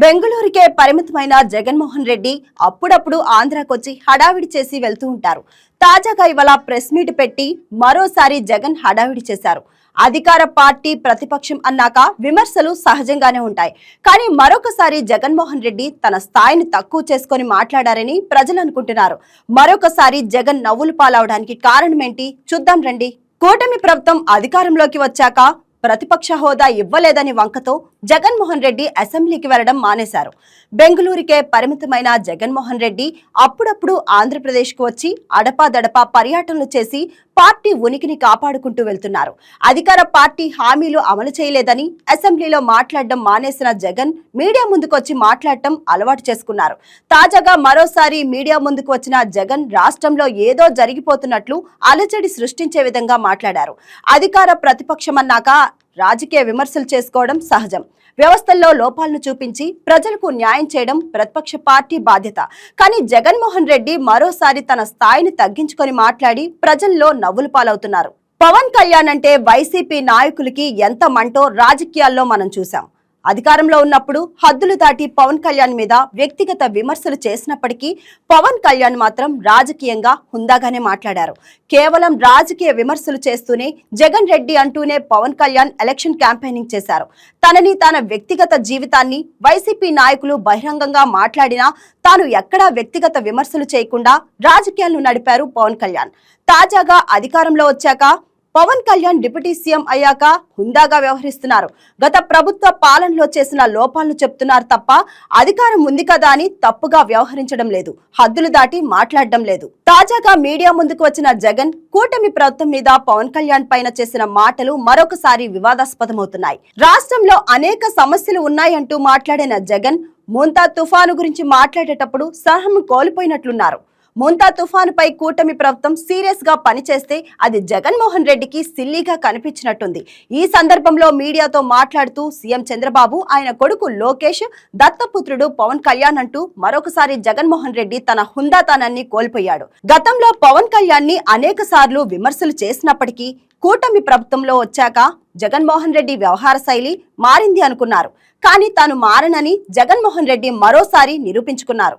బెంగళూరుకే పరిమితమైన జగన్మోహన్ రెడ్డి అప్పుడప్పుడు ఆంధ్రాకొచ్చి హడావిడి చేసి వెళ్తూ ఉంటారు. తాజాగా ఇవాళ ప్రెస్ మీట్ పెట్టి మరోసారి జగన్ హడావిడి చేశారు. అధికార పార్టీ ప్రతిపక్షం అన్నాక విమర్శలు సహజంగానే ఉంటాయి. కానీ మరొకసారి జగన్మోహన్ రెడ్డి తన స్థాయిని తక్కువ చేసుకొని మాట్లాడారని ప్రజలు అనుకుంటున్నారు. మరొకసారి జగన్ నవ్వులు పాలవడానికి కారణమేంటి చూద్దాం రండి. కూటమి ప్రభుత్వం అధికారంలోకి వచ్చాక ప్రతిపక్ష హోదా ఇవ్వలేదని వంకతో జగన్మోహన్ రెడ్డి అసెంబ్లీకి వెళ్ళడం మానేశారు. బెంగళూరుకే పరిమితమైన జగన్మోహన్ రెడ్డి అప్పుడప్పుడు ఆంధ్రప్రదేశ్కు వచ్చి అడపాదడపా పర్యటనలు చేసి పార్టీ ఉనికిని కాపాడుకుంటూ వెళ్తున్నారు. అధికార పార్టీ హామీలు అమలు చేయలేదని అసెంబ్లీలో మాట్లాడడం మానేసిన జగన్ మీడియా ముందుకొచ్చి మాట్లాడటం అలవాటు చేసుకున్నారు. తాజాగా మరోసారి మీడియా ముందుకు వచ్చిన జగన్ రాష్ట్రంలో ఏదో జరిగిపోతున్నట్లు అలజడి సృష్టించే విధంగా మాట్లాడారు. అధికార ప్రతిపక్షమన్నాక రాజకీయ విమర్శలు చేసుకోవడం సహజం. వ్యవస్థల్లో లోపాలను చూపించి ప్రజలకు న్యాయం చేయడం ప్రతిపక్ష పార్టీ బాధ్యత. కానీ జగన్మోహన్ రెడ్డి మరోసారి తన స్థాయిని తగ్గించుకొని మాట్లాడి ప్రజల్లో నవ్వులు పాలవుతున్నారు. పవన్ కళ్యాణ్ అంటే వైసీపీ నాయకులకి ఎంత మంటో రాజకీయాల్లో మనం చూసాం అధికారంలో ఉన్నప్పుడు హద్దులు దాటి పవన్ కళ్యాణ్ మీద వ్యక్తిగత విమర్శలు చేసినప్పటికీ పవన్ కళ్యాణ్ మాత్రం రాజకీయంగా హుందాగానే మాట్లాడారు. కేవలం రాజకీయ విమర్శలు చేస్తూనే జగన్ రెడ్డి అంటూనే పవన్ కళ్యాణ్ ఎలక్షన్ క్యాంపెయినింగ్ చేశారు. తనని తన వ్యక్తిగత జీవితాన్ని వైసీపీ నాయకులు బహిరంగంగా మాట్లాడినా తాను ఎక్కడా వ్యక్తిగత విమర్శలు చేయకుండా రాజకీయాలను నడిపారు పవన్ కళ్యాణ్. తాజాగా అధికారంలో వచ్చాక పవన్ కళ్యాణ్ డిప్యూటీ సీఎం అయ్యాక హుందాగా వ్యవహరిస్తున్నారు. గత ప్రభుత్వ పాలనలో చేసిన లోపాలను చెప్తున్నారు తప్ప అధికారం ఉంది కదా అని తప్పుగా వ్యవహరించడం లేదు. హద్దులు దాటి మాట్లాడడం లేదు. తాజాగా మీడియా ముందుకు వచ్చిన జగన్ కూటమి ప్రభుత్వం మీద పవన్ కళ్యాణ్ పైన చేసిన మాటలు మరొకసారి వివాదాస్పదమవుతున్నాయి. రాష్ట్రంలో అనేక సమస్యలు ఉన్నాయంటూ మాట్లాడిన జగన్ ముంతా తుఫాను గురించి మాట్లాడేటప్పుడు సహనం కోల్పోయినట్లున్నారు. ముంతా తుఫానుపై కూటమి ప్రభుత్వం సీరియస్గా పనిచేస్తే అది జగన్మోహన్ రెడ్డికి సిల్లీగా కనిపించినట్టుంది. ఈ సందర్భంలో మీడియాతో మాట్లాడుతూ సీఎం చంద్రబాబు ఆయన కొడుకు లోకేష్ దత్తపుత్రుడు పవన్ కళ్యాణ్ అంటూ మరొకసారి జగన్మోహన్ రెడ్డి తన హుందాతనాన్ని కోల్పోయాడు. గతంలో పవన్ కళ్యాణ్ని అనేక సార్లు విమర్శలు చేసినప్పటికీ కూటమి ప్రభుత్వంలో వచ్చాక జగన్మోహన్ రెడ్డి వ్యవహార శైలి మారింది అనుకున్నారు. కానీ తాను మారనని జగన్మోహన్ రెడ్డి మరోసారి నిరూపించుకున్నారు.